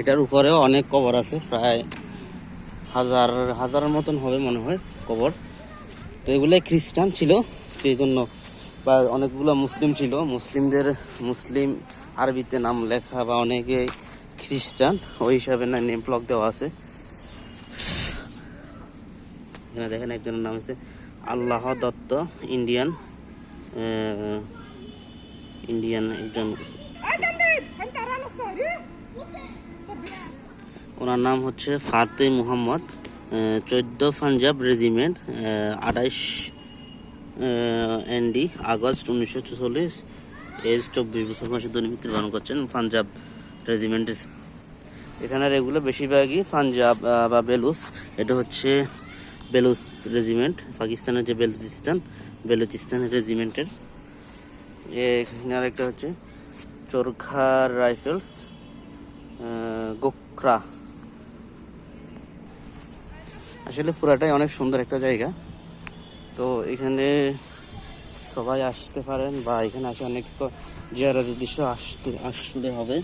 এটার উপরেও অনেক কবর আছে, প্রায় হাজার, হাজারের মতন হবে মনে হয় কবর। তো এগুলো খ্রিস্টান ছিল সেই জন্য বা অনেকগুলো মুসলিম ছিল। মুসলিমদের, মুসলিম আরবিতে নাম লেখা বা অনেকে খ্রিস্টান, ওই হিসাবে না, নেম প্লক দেওয়া আছে। এখানে দেখেন একজনের নাম আছে আল্লাহ দত্ত, ইন্ডিয়ান ইন্ডিয়ান একজন ওনার নাম হচ্ছে ফাতে মুহাম্মদ চোদ্দ পাঞ্জাব রেজিমেন্ট আঠাইশ এনডি, আগস্ট উনিশশো চল্লিশ এজ চব্বিশ বছর বয়সে দৈনিক মৃত্যুবরণ করছেন পাঞ্জাব রেজিমেন্টের। এখানে এগুলো বেশিরভাগই পাঞ্জাব বা বেলুস এটা হচ্ছে বেলুস রেজিমেন্ট, পাকিস্তানের যে বেলুচিস্তান বেলুচিস্তান রেজিমেন্টের। এখানে আরেকটা হচ্ছে চোরখা রাইফেলস। গোকরা। আসলে পুরাটাই অনেক সুন্দর একটা জায়গা। তো এখানে সবাই আসতে পারেন বা এখানে আসে অনেক জিয়ারতের দৃশ্য আসতে আসলে হবে।